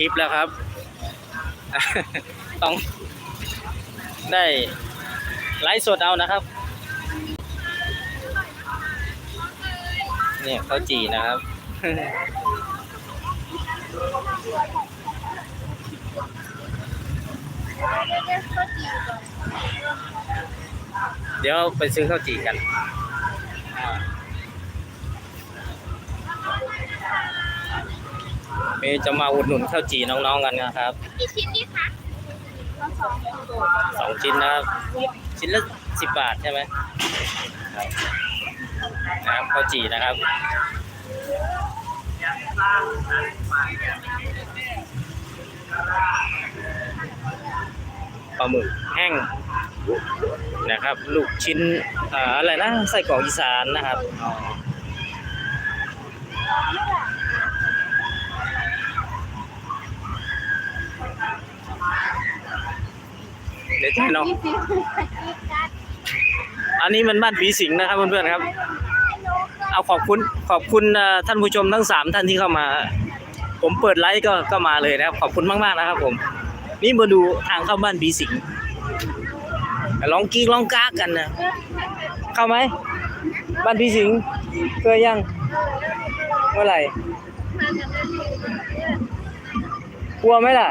คลิปแล้วครับ ต้องได้ไลฟ์สดเอานะครับ เนี่ยข้าวจีนะครับ เดี๋ยวไปซื้อข้าวจี่กันอ่า มย์จะมาอุดหนุนข้าวจี่น้องๆกันนะครับกี่ชิ้นดีคะเอาสองสองชิ้นนะครับ ชิ้นละสิบบาทใช่ไหมครับนะครับข้าวจี่นะครับปลาหมึกแห้งนะครับ ลูกชิ้นอ่าอะไรนะไส้กรอกอีสานนะครับ อ๋อเดี๋ยวจะให้น้องยี่สิบกัดอันนี้มันบ้านผีสิงนะครับเพื่อนๆครับ เอาขอบคุณขอบคุณเอ่อท่านผู้ชมทั้งสามท่านที่เข้ามา ผมเปิดไลฟ์ก็ก็มาเลยนะครับ ขอบคุณมากๆนะครับ ผม นี่มาดูทางเข้าบ้านผีสิงลองกีลองกากกันนะเข้าไหมบ้านผีสิงเคยยังเมื่อไหร่กลัวไหมล่ะ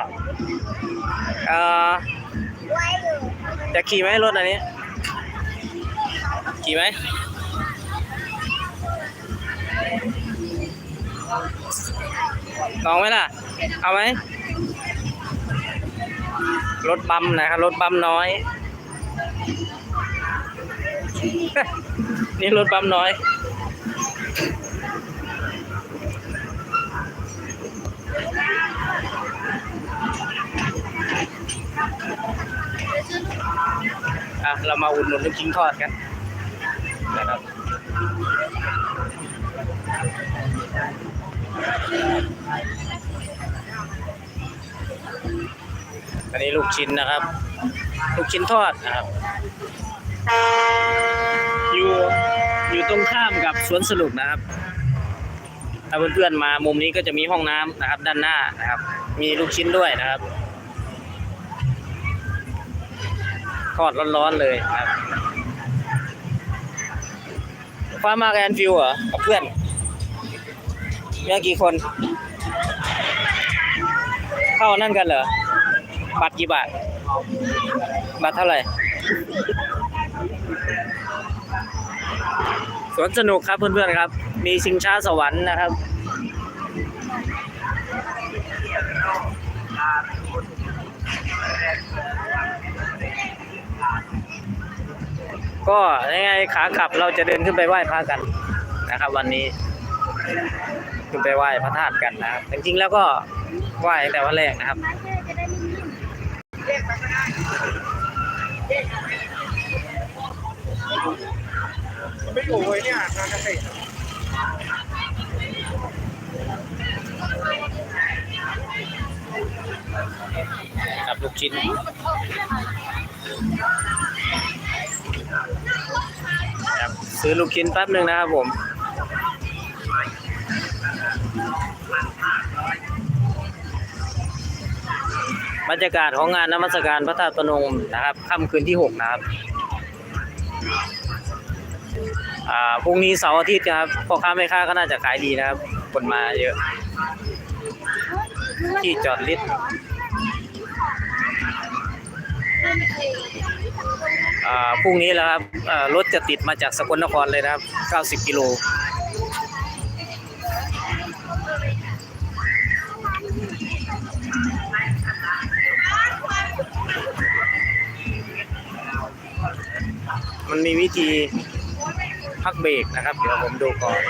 เอ่อ จะขี่ไหมรถอันนี้ ขี่ไหมลองไหมล่ะ เอาไหม รถบัมนะครับ รถบัมน้อย นี่รถบัมน้อย เรามาอุ่นหนุนลูกชิ้นทอดกันนะครับอันนี้ลูกชิ้นนะครับ ลูกชิ้นทอดนะครับ อยู่อยู่ตรงข้ามกับสวนสนุกนะครับ ถ้าเพื่อนๆมามุมนี้ก็จะมีห้องน้ำนะครับ ด้านหน้านะครับ มีลูกชิ้นด้วยนะครับ ทอดร้อนๆเลยครับฟ้ามากับแอนฟิวเหรอกับเพื่อนมีกี่คน เข้านั่นกันเหรอ บัตรกี่บาท บัตรเท่าไหร่ สวนสนุกครับเพื่อนๆครับ มีชิงช้าสวรรค์นะครับ ก็ยังไงขากลับเราจะเดินขึ้นไปไหว้พระกันนะครับ วันนี้ ขึ้นไปไหว้พระธาตุกันนะครับจริงๆแล้วก็ไหว้แต่วันแรกนะครับไม่อยู่เลยเนี่ยงานเกษตรครับลูกชิ้น ซื้อลูกชิ้นแป๊บหนึ่งนะครับผมบรรยากาศของงานนมัสการพระธาตุพนมนะครับค่ำคืนที่ 6 นะครับพรุ่งนี้เสาร์อาทิตย์นะครับพ่อค้าแม่ค้าก็น่าจะขายดีนะครับ คนมาเยอะ ที่จอดลิฟต์ พรุ่งนี้แล้วครับรถจะติดมาจากสกลนครเลยนะครับ 90 กิโลมันมีวิธีพักเบรกนะครับ เดี๋ยวผมดูก่อน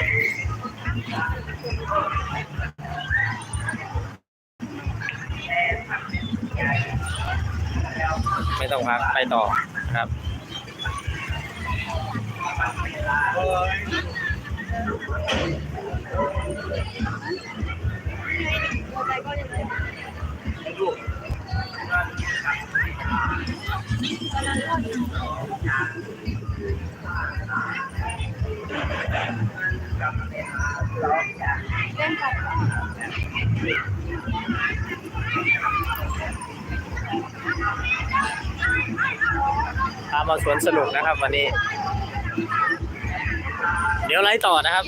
ไม่ต้องพักไปต่อ ครับเล่นกับ พามาสวนสนุกนะครับวันนี้ เดี๋ยวไล่ต่อนะครับ